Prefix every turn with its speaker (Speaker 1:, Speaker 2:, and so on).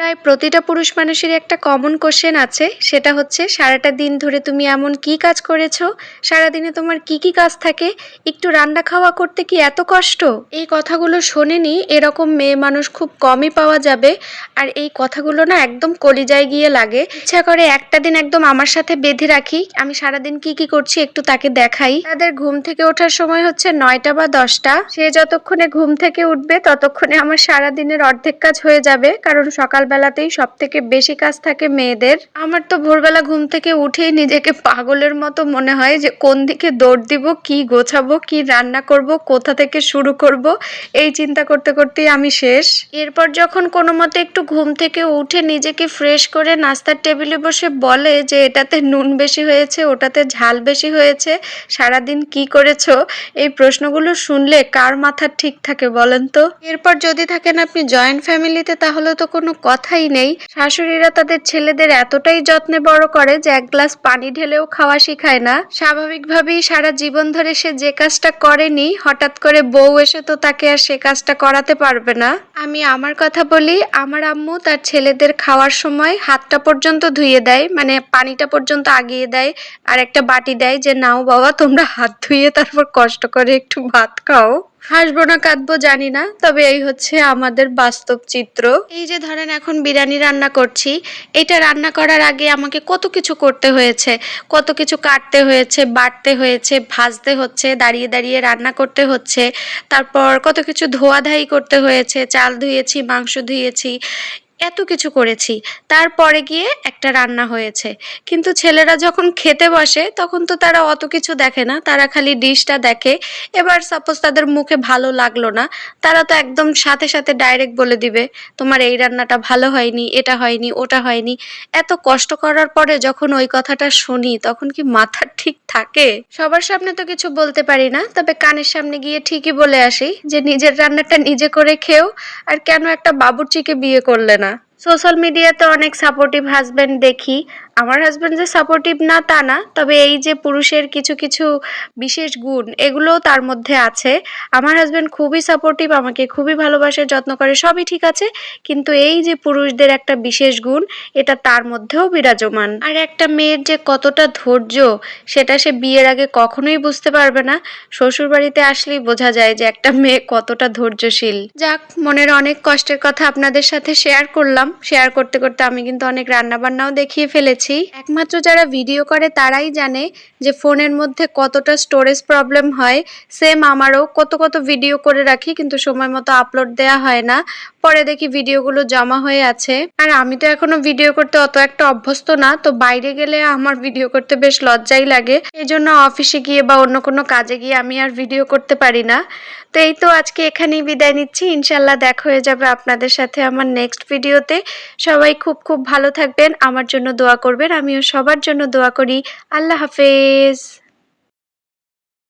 Speaker 1: প্রায় প্রতিটা পুরুষ মানুষেরই একটা কমন কোশ্চেন আছে। সেটা হচ্ছে, সারাটা দিন ধরে তুমি এমন কি কাজ করেছ? সারাদিনে তোমার কি কি কাজ থাকে? একটু রান্না খাওয়া করতে কি এত কষ্ট? এই কথাগুলো শোনেনি, এরকম মেয়ে মানুষ খুব কমই পাওয়া যাবে। আর এই কথাগুলো না একদম কলিজায় গিয়ে লাগে। ইচ্ছা করে একটা দিন একদম আমার সাথে বেঁধে রাখি। আমি সারাদিন কি কি করছি একটু তাকে দেখাই। তাদের ঘুম থেকে ওঠার সময় হচ্ছে নয়টা বা দশটা। সে যতক্ষণে ঘুম থেকে উঠবে, ততক্ষণে আমার সারাদিনের অর্ধেক কাজ হয়ে যাবে। কারণ সকালবেলাতেই সব থেকে বেশি কাজ থাকে মেয়েদের। আমার তো ভোরবেলা ঘুম থেকে উঠেই নিজেকে পাগলের মতো মনে হয় যে কোন দিকে দৌড় দিব, কি গোছাবো, কি রান্না করব, কোথা থেকে শুরু করব, এই চিন্তা করতে করতেই আমি শেষ। এরপর যখন কোনো মতে একটু ঘুম থেকে উঠে নিজেকে ফ্রেশ করে নাস্তার টেবিলে বসে বলে যে এটাতে নুন বেশি হয়েছে, ওটাতে ঝাল বেশি হয়েছে, সারাদিন কি করেছ, এই প্রশ্নগুলো শুনলে কার মাথা ঠিক থাকে বলেন তো? এরপর যদি থাকেন আপনি জয়েন্ট ফ্যামিলিতে তাহলে তো কোনো কথাই নেই। শাশুড়িরা তাদের ছেলেদের এতটাই যত্নে বড় করে যে এক গ্লাস পানি ঢেলেও খাওয়া শিখায় না। স্বাভাবিকভাবেই সারা জীবন ধরে সে যে কাজটা করেনি, হঠাৎ করে বউ এসে তো তাকে আর সে কাজটা করাতে পারবে না। আমি আমার কথা বলি, আমার আম্মু তার ছেলেদের খাওয়ার সময় হাতটা পর্যন্ত ধুয়ে দেয় মানে পানিটা পর্যন্ত আগিয়ে দেয় আর একটা বাটি দেয় যে, নাও বাবা, তোমরা হাত ধুয়ে তারপর কষ্ট করে একটু ভাত খাও। হাসবো না, কাঁদবো, জানি না, তবে এই হচ্ছে আমাদের বাস্তব চিত্র। এই যে ধরেন এখন বিরিয়ানি রান্না করছি, এটা রান্না করার আগে আমাকে কত কিছু করতে হয়েছে, কত কিছু কাটতে হয়েছে, বাটতে হয়েছে, ভাজতে হচ্ছে, দাঁড়িয়ে দাঁড়িয়ে রান্না করতে হচ্ছে, তারপর কত কিছু ধোয়াধাই করতে হয়েছে, চাল ধুয়েছি, মাংস ধুয়েছি এত কিছু করেছি। তারপরে গিয়ে একটা রান্না হয়েছে। কিন্তু ছেলেরা যখন খেতে বসে, তখন তো তারা অত কিছু দেখে না। তারা খালি ডিশটা দেখে। এবার সাপোজ তাদের মুখে ভালো লাগল না, তারা তো একদম সাথে সাথে ডাইরেক্ট বলে দিবে, তোমার এই রান্নাটা ভালো হয়নি, এটা হয়নি, ওটা হয়নি। এত কষ্ট করার পরে যখন ওই কথাটা শুনি, তখন কি মাথা ঠিক থাকে? সবার সামনে তো কিছু বলতে পারি না, তবে কানের সামনে গিয়ে ঠিকই বলে আসি যে, নিজের রান্নাটা নিজে করে খেও, আর কেন একটা বাবুর্চিকে বিয়ে করলে না? সোশ্যাল মিডিয়াতে অনেক সাপোর্টিভ হাজব্যান্ড দেখি। আমার হাজব্যান্ড যে সাপোর্টিভ না তা না, তবে এই যে পুরুষের কিছু কিছু বিশেষ গুণ, এগুলোও তার মধ্যে আছে। আমার হাজব্যান্ড খুবই সাপোর্টিভ আমাকে খুবই ভালোবাসে, যত্ন করে, সবই ঠিক আছে। কিন্তু এই যে পুরুষদের একটা বিশেষ গুণ, এটা তার মধ্যেও বিরাজমান। আর একটা মেয়ের যে কতটা ধৈর্য, সেটা সে বিয়ের আগে কখনোই বুঝতে পারবে না। শ্বশুর বাড়িতে আসলেই বোঝা যায় যে একটা মেয়ে কতটা ধৈর্যশীল। যাক, মনের অনেক কষ্টের কথা আপনাদের সাথে শেয়ার করলাম। শেয়ার করতে করতে আমি কিন্তু অনেক রান্না বান্নাও দেখিয়ে ফেলেছি। একমাত্র যারা ভিডিও করে তারাই জানে যে ফোনের মধ্যে কতটা স্টোরেজ প্রবলেম হয়। সেম আমারও কত কত ভিডিও করে রাখি কিন্তু সময় মতো আপলোড দেওয়া হয় না। পরে দেখি ভিডিওগুলো জমা হয়ে আছে। আর আমি তো এখনও ভিডিও করতে অত একটা অভ্যস্ত না, তো বাইরে গেলে আমার ভিডিও করতে বেশ লজ্জাই লাগে। এই জন্য অফিসে গিয়ে বা অন্য কোনো কাজে গিয়ে আমি আর ভিডিও করতে পারি না। তো এই তো আজকে এখানেই বিদায় নিচ্ছি। ইনশাল্লাহ দেখা হয়ে যাবে আপনাদের সাথে আমার নেক্সট ভিডিওতে সবাই খুব খুব ভালো থাকবেন। আমার জন্য দোয়া করবেন আমিও সবার জন্য দোয়া করি। আল্লাহ হাফেজ।